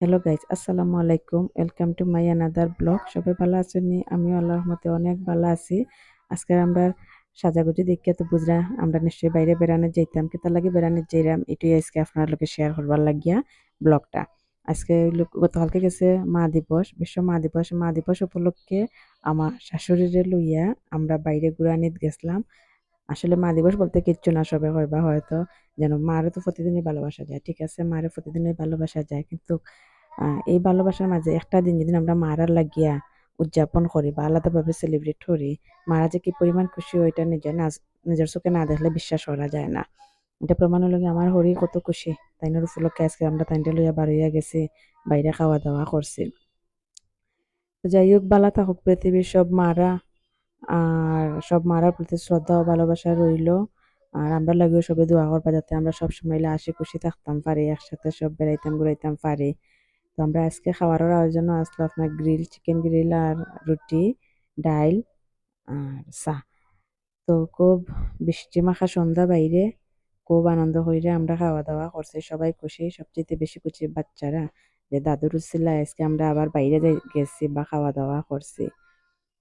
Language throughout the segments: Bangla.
হ্যালো গাইজ আসসালামু আলাইকুম welcome to my another blog সবাই ভালো আছেন নি? আমিও আল্লাহর রহমতে অনেক ভালো আছি। আজকে আমরা সাজাগুজি দেখে তো বুঝরা আমরা নিশ্চয়ই বাইরে বেড়ানো যাইতাম, কিন্তু লাগে বেড়ানো যাইরাম। এটাই আজকে আপনার লোকে শেয়ার করবার লাগিয়া ব্লগটা আজকে লোক গতকালকে গেছে মা দিবস, বিশ্ব মা দিবস। মা দিবস উপলক্ষে আমার শাশুড়িরে লইয়া আমরা বাইরে ঘুরানিত গেছিলাম। আসলে মা দিবস বলতে কিচ্ছু না সবে হয়বা হয়তো, যেন মারে তো প্রতিদিনই ভালোবাসা যায়, ঠিক আছে? মারে প্রতিদিনই ভালোবাসা যায়, কিন্তু এই ভালোবাসার মাঝে একটা দিন যেদিন আমরা মারার লাগিয়া উদযাপন করি বা আলাদাভাবে সেলিব্রেট করি, মারা যে কি পরিমাণ খুশি হয় এটা নিজের না, নিজের চোখে না দেখলে বিশ্বাস করা যায় না। এটা প্রমাণ হলো আমার হরি কত খুশি তাইনের উপলক্ষে আজকে আমরা তাইনটা লইয়া বাড়িয়া গেছি, বাইরে খাওয়া দাওয়া করছি যাই হোক, বালা থাকুক, পৃথিবীর সব মারা সব মারার প্রতি শ্রদ্ধা ও ভালোবাসা রইল। আর আমরা লাগেও সবে দোয়া করবা যাতে আমরা সব সময় হাসি খুশি থাকতাম, পারি, একসাথে সব বেড়াইতাম, ঘুরাইতাম, পারি। তো আমরা আজকে খাবারের আয়োজন আসলো আপনার গ্রিল, চিকেন গ্রিল আর রুটি, ডাইল আর চা। তো খুব বৃষ্টি মাখা সন্ধ্যা বাইরে, খুব আনন্দ হইরে আমরা খাওয়া দাওয়া করছি, সবাই খুশি, সবচেয়ে বেশি খুশি বাচ্চারা যে দাদুর উচিলা আজকে আমরা আবার বাইরে গেছি বা খাওয়া দাওয়া করছি।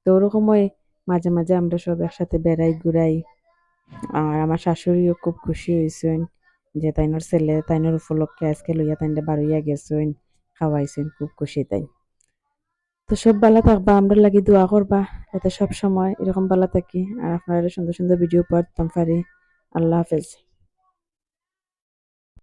তো ওরকমই মাঝে মাঝে আমরা সব একসাথে বেড়াই, ঘুরাই। আর আমার শাশুড়িও খুব খুশি হয়েছেন যে তাইনোর ছেলে তাইনোর উপলক্ষে আজকে লইয়া তাইনটা বাড়িয়া গেছেন, খাওয়াইছেন, খুব খুশি তাই। তো সব ভালো থাকবা আমরা লাগি দোয়া করবা, যাতে সব সময় এরকম ভালো থাকি। আর আপনারা সুন্দর সুন্দর ভিডিও পাঠতাম পারি। আল্লাহ হাফেজ।